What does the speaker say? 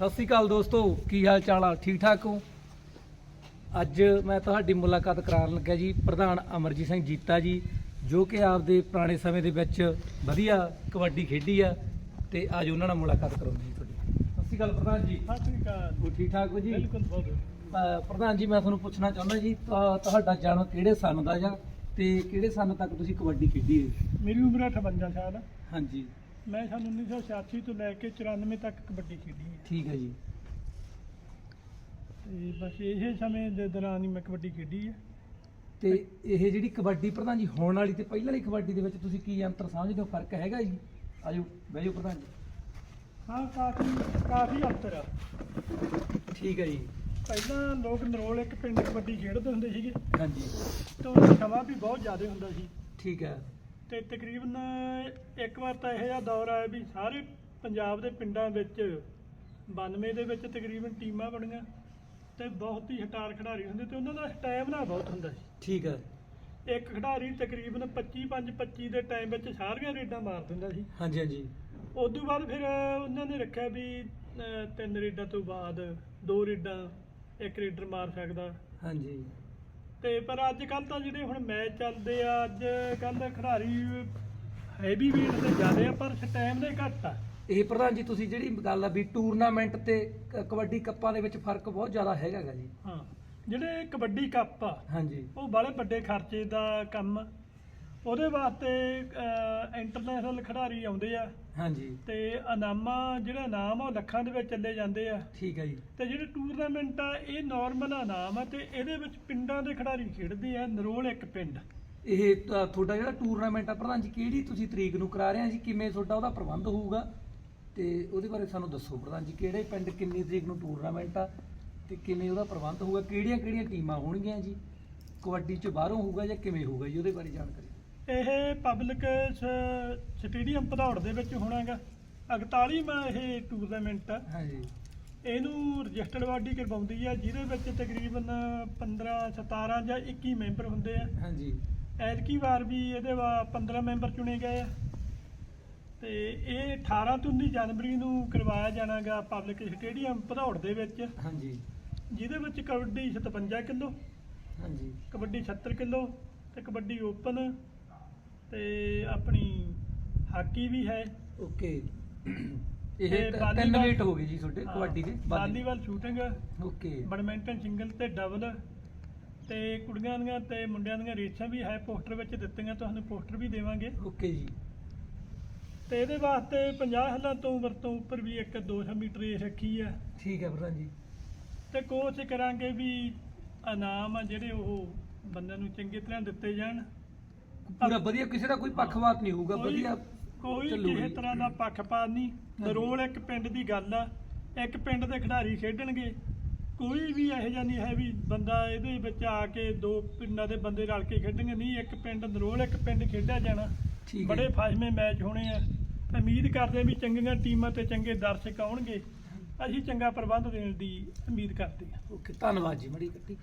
ਸਤਿ ਸ਼੍ਰੀ ਅਕਾਲ ਦੋਸਤੋ ਕੀ ਹਾਲ ਚਾਲ ਆ? ਠੀਕ ਠਾਕ ਹੋ? ਅੱਜ ਮੈਂ ਤੁਹਾਡੀ ਮੁਲਾਕਾਤ ਕਰਾਉਣ ਲੱਗਾ ਜੀ ਪ੍ਰਧਾਨ ਅਮਰਜੀਤ ਸਿੰਘ ਜੀਤਾ ਜੀ ਜੋ ਕਿ ਆਪਦੇ ਪੁਰਾਣੇ ਸਮੇਂ ਦੇ ਵਿੱਚ ਵਧੀਆ ਕਬੱਡੀ ਖੇਡੀ ਆ ਤੇ ਅੱਜ ਉਹਨਾਂ ਨਾਲ ਮੁਲਾਕਾਤ ਕਰਾਉਂਦੇ ਜੀ ਤੁਹਾਡੀ। ਸਤਿ ਸ਼੍ਰੀ ਅਕਾਲ ਪ੍ਰਧਾਨ ਜੀ। ਸਤਿ ਸ੍ਰੀ ਅਕਾਲ। ਹੋ ਠੀਕ ਠਾਕ ਹੋ ਜੀ? ਬਿਲਕੁਲ ਬਹੁਤ ਪ੍ਰਧਾਨ ਜੀ ਮੈਂ ਤੁਹਾਨੂੰ ਪੁੱਛਣਾ ਚਾਹੁੰਦਾ ਜੀ ਤੁਹਾ- ਤੁਹਾਡਾ ਜਨਮ ਕਿਹੜੇ ਸੰਨ ਦਾ ਜਾਂ ਤੇ ਕਿਹੜੇ ਸੰਨ ਤੱਕ ਤੁਸੀਂ ਕਬੱਡੀ ਖੇਡੀ ਹੈ? ਮੇਰੀ ਉਮਰ 58 ਸਾਲ ਹਾਂਜੀ। ਮੈਂ ਸਾਲ 1986 ਤੋਂ ਲੈ ਕੇ 94 ਤੱਕ ਕਬੱਡੀ ਖੇਡੀ ਹੈ। ਠੀਕ ਹੈ ਜੀ। ਤੇ ਬਸ ਇਹ ਸਮੇਂ ਦੇ ਦੌਰਾਨ ਹੀ ਮੈਂ ਕਬੱਡੀ ਖੇਡੀ ਹੈ। ਤੇ ਇਹ ਜਿਹੜੀ ਕਬੱਡੀ ਪ੍ਰਧਾਨ ਜੀ ਹੋਣ ਵਾਲੀ ਤੇ ਪਹਿਲਾਂ ਵਾਲੀ ਕਬੱਡੀ ਦੇ ਵਿੱਚ ਤੁਸੀਂ ਕੀ ਅੰਤਰ ਸਮਝਦੇ ਹੋ ਫ਼ਰਕ ਹੈਗਾ ਜੀ? ਆਜੋ ਬਹਿ ਜਾਓ ਪ੍ਰਧਾਨ ਜੀ। ਹਾਂ ਕਾਫੀ ਕਾਫੀ ਅੰਤਰ ਆ। ਠੀਕ ਹੈ ਜੀ। ਪਹਿਲਾਂ ਲੋਕ ਨਰੋਲ ਇੱਕ ਪਿੰਡ ਕਬੱਡੀ ਖੇਡਦੇ ਹੁੰਦੇ ਸੀਗੇ। ਹਾਂਜੀ। ਤੇ ਸਮਾਂ ਵੀ ਬਹੁਤ ਜ਼ਿਆਦਾ ਹੁੰਦਾ ਸੀ। ਠੀਕ ਹੈ। ਤੇ ਤਕਰੀਬਨ ਇੱਕ ਵਾਰ ਤਾਂ ਇਹੋ ਜਿਹਾ ਦੌਰ ਆਇਆ ਵੀ ਸਾਰੇ ਪੰਜਾਬ ਦੇ ਪਿੰਡਾਂ ਵਿੱਚ 92 ਦੇ ਵਿੱਚ ਤਕਰੀਬਨ ਟੀਮਾਂ ਬਣੀਆਂ ਤੇ ਬਹੁਤ ਹੀ ਹਟਾਰ ਖਿਡਾਰੀ ਹੁੰਦੇ ਤੇ ਉਹਨਾਂ ਦਾ ਸਟੈਮਨਾ ਬਹੁਤ ਹੁੰਦਾ ਸੀ। ਠੀਕ ਹੈ। ਇੱਕ ਖਿਡਾਰੀ ਤਕਰੀਬਨ 25 5 25 ਦੇ ਟਾਈਮ ਵਿੱਚ ਸਾਰੀਆਂ ਰੇਡਾਂ ਮਾਰ ਦਿੰਦਾ ਸੀ। ਹਾਂਜੀ ਹਾਂਜੀ। ਉਸ ਤੋਂ ਬਾਅਦ ਫਿਰ ਉਹਨਾਂ ਨੇ ਰੱਖਿਆ ਵੀ ਤਿੰਨ ਰੇਡਾਂ ਤੋਂ ਬਾਅਦ ਦੋ ਰੇਡਾਂ ਇੱਕ ਰੇਡਰ ਮਾਰ ਸਕਦਾ। ਹਾਂਜੀ। ਤੇ ਪਰ ਅੱਜ ਕੱਲ ਤਾਂ ਜਿਹੜੇ ਹੁਣ ਮੈਚ ਚੱਲਦੇ ਆ ਅੱਜ ਕੱਲ ਖਿਡਾਰੀ ਹੈਵੀ weight ਤੇ ਜ਼ਿਆਦੇ ਆ ਪਰ ਸਟੈਮਨਾ ਘੱਟ ਆ ਇਹ ਪ੍ਰਧਾਨ ਜੀ ਤੁਸੀਂ ਜਿਹੜੀ ਗੱਲ ਆ ਵੀ ਟੂਰਨਾਮੈਂਟ ਤੇ ਕ- ਕਬੱਡੀ ਕੱਪਾਂ ਦੇ ਵਿੱਚ ਫ਼ਰਕ ਬਹੁਤ ਜ਼ਿਆਦਾ ਹੈਗਾ ਗਾ ਜੀ ਹਾਂ ਜਿਹੜੇ ਕਬੱਡੀ ਕੱਪ ਆ ਹਾਂਜੀ ਉਹ ਬੜੇ ਵੱਡੇ ਖਰਚੇ ਦਾ ਕੰਮ ਆ। ਉਹਦੇ ਵਾਸਤੇ ਇੰਟਰਨੈਸ਼ਨਲ ਖਿਡਾਰੀ ਆਉਂਦੇ ਆ। ਹਾਂਜੀ। ਤੇ ਇਨਾਮਾਂ ਜਿਹੜਾ ਇਨਾਮ ਆ ਉਹ ਲੱਖਾਂ ਦੇ ਵਿੱਚ ਚੱਲੇ ਜਾਂਦੇ ਆ। ਠੀਕ ਹੈ ਜੀ। ਤੇ ਜਿਹੜੇ ਟੂਰਨਾਮੈਂਟ ਆ ਇਹ ਨਾਰਮਲ ਇਨਾਮ ਆ ਤੇ ਇਹਦੇ ਵਿੱਚ ਪਿੰਡਾਂ ਦੇ ਖਿਡਾਰੀ ਖੇਡਦੇ ਆ ਨਰੋਲ ਇੱਕ ਪਿੰਡ। ਇਹ ਤੁਹਾਡਾ ਜਿਹੜਾ ਟੂਰਨਾਮੈਂਟ ਆ ਪ੍ਰਧਾਨ ਜੀ ਕਿਹੜੀ ਤੁਸੀਂ ਤਰੀਕ ਨੂੰ ਕਰਾ ਰਹੇ ਆ ਜੀ? ਕਿਵੇਂ ਤੁਹਾਡਾ ਉਹਦਾ ਪ੍ਰਬੰਧ ਹੋਊਗਾ? ਤੇ ਉਹਦੇ ਬਾਰੇ ਸਾਨੂੰ ਦੱਸੋ ਪ੍ਰਧਾਨ ਜੀ ਕਿਹੜੇ ਪਿੰਡ ਕਿੰਨੀ ਤਰੀਕ ਨੂੰ ਟੂਰਨਾਮੈਂਟ ਆ? ਤੇ ਕਿਵੇਂ ਉਹਦਾ ਪ੍ਰਬੰਧ ਹੋਊਗਾ? ਕਿਹੜੀਆਂ ਕਿਹੜੀਆਂ ਟੀਮਾਂ ਹੋਣਗੀਆਂ ਜੀ? ਕਬੱਡੀ ਚ ਬਾਹਰੋਂ ਹੋਊਗਾ ਜਾਂ ਕਿਵੇਂ ਹੋਊਗਾ ਜੀ? ਉਹਦੇ ਬਾਰੇ ਜਾਣਕਾਰੀ ਇਹ ਪਬਲਿਕ ਸਟੇਡੀਅਮ ਭਦੌੜ ਦੇ ਵਿੱਚ ਹੋਣਾਗਾ 41ਵਾਂ ਇਹ ਟੂਰਨਾਮੈਂਟ ਆ। ਹਾਂਜੀ। ਇਹਨੂੰ ਰਜਿਸਟਰਡ ਬਾਡੀ ਕਰਵਾਉਂਦੀ ਆ ਜਿਹਦੇ ਵਿੱਚ ਤਕਰੀਬਨ 15 17 ਜਾਂ 21 ਮੈਂਬਰ ਹੁੰਦੇ ਆ। ਹਾਂਜੀ। ਐਤਕੀ ਵਾਰ ਵੀ ਇਹਦੇ ਵਾ 15 ਮੈਂਬਰ ਚੁਣੇ ਗਏ ਆ। ਤੇ ਇਹ 18 ਤੋਂ 19 ਜਨਵਰੀ ਨੂੰ ਕਰਵਾਇਆ ਜਾਣਾਗਾ ਪਬਲਿਕ ਸਟੇਡੀਅਮ ਭਦੌੜ ਦੇ ਵਿੱਚ। ਹਾਂਜੀ। ਜਿਹਦੇ ਵਿੱਚ ਕਬੱਡੀ 57 ਕਿਲੋ ਹਾਂਜੀ। ਕਬੱਡੀ 70 ਕਿਲੋ ਤੇ ਕਬੱਡੀ ਓਪਨ ਤੇ ਆਪਣੀ ਹਾਕੀ ਵੀ ਹੈ। ਓਕੇ। ਇਹ ਤੇ ਤ- ਤਿੰਨ ਵਾਲੀਬਾਲ- ਵੇਟ ਹੋ ਗਏ ਜੀ ਤੁਹਾਡੇ ਹਾਂ, ਕਬੱਡੀ ਦੇ। Volleyball shooting okay. Badminton single ਤੇ ਡਬਲ ਤੇ ਕੁੜੀਆਂ ਦੀਆਂ ਤੇ ਮੁੰਡਿਆਂ ਦੀਆਂ ਰੇਸਾਂ ਵੀ ਹੈ। ਪੋਸਟਰ ਵਿੱਚ ਦਿੱਤੀਆਂ ਤੁਹਾਨੂੰ ਪੋਸਟਰ ਵੀ ਦੇਵਾਂਗੇ। ਓਕੇ ਜੀ। ਤੇ ਇਹਦੇ ਵਾਸਤੇ 50 ਹੱਲਾਂ ਤੋਂ ਉਮਰ ਤੋਂ ਉੱਪਰ ਵੀ ਇੱਕ 200 ਮੀਟਰ ਰੇਸ ਰੱਖੀ ਆ। ਠੀਕ ਹੈ ਪ੍ਰਧਾਨ ਜੀ। ਤੇ ਕੋਚ ਕਰਾਂਗੇ ਵੀ ਇਨਾਮ ਆ ਜਿਹੜੇ ਉਹ ਬੰਦਿਆਂ ਨੂੰ ਚੰਗੀ ਤਰ੍ਹਾਂ ਦਿੱਤੇ ਜਾਣ। ਪੂਰਾ ਵਧੀਆ ਕਿਸੇ ਦਾ ਕੋਈ ਪੱਖਪਾਤ ਨਹੀਂ ਹੋਊਗਾ ਕੋਈ- ਵਧੀਆ ਕੋਈ ਕਿਸੇ। ਤਰ੍ਹਾਂ ਦਾ ਪੱਖਪਾਤ ਨਹੀਂ। ਨਰੋਲ ਇੱਕ ਪਿੰਡ ਦੀ ਗੱਲ ਆ। ਇੱਕ ਪਿੰਡ ਦੇ ਖਿਡਾਰੀ ਖੇਡਣਗੇ। ਕੋਈ ਵੀ ਇਹੋ ਜਿਹਾ ਨਹੀਂ ਹੈ ਵੀ ਬੰਦਾ ਇਹਦੇ ਵਿੱਚ ਆ ਕੇ ਦੋ ਪਿੰਡਾਂ ਦੇ ਬੰਦੇ ਰਲ ਕੇ ਖੇਡਣਗੇ। ਨਹੀਂ ਇੱਕ ਪਿੰਡ ਨਰੋਲ ਇੱਕ ਪਿੰਡ ਖੇਡਿਆ ਜਾਣਾ। ਠੀਕ ਹੈ। ਬੜੇ ਫਾਸਮੇ ਮੈਚ ਹੋਣੇ ਆ। ਉਮੀਦ ਕਰਦੇ ਹਾਂ ਵੀ ਚੰਗੀਆਂ ਟੀਮਾਂ ਤੇ ਚੰਗੇ ਦਰਸ਼ਕ ਆਉਣਗੇ। ਅਸੀਂ ਚੰਗਾ ਪ੍ਰਬੰਧ ਦੇਣ ਦੀ ਉਮੀਦ ਕਰਦੇ ਹਾਂ। ਓਕੇ ਧੰਨਵਾਦ ਜੀ ਮੜੀ ਕੱਟੀ।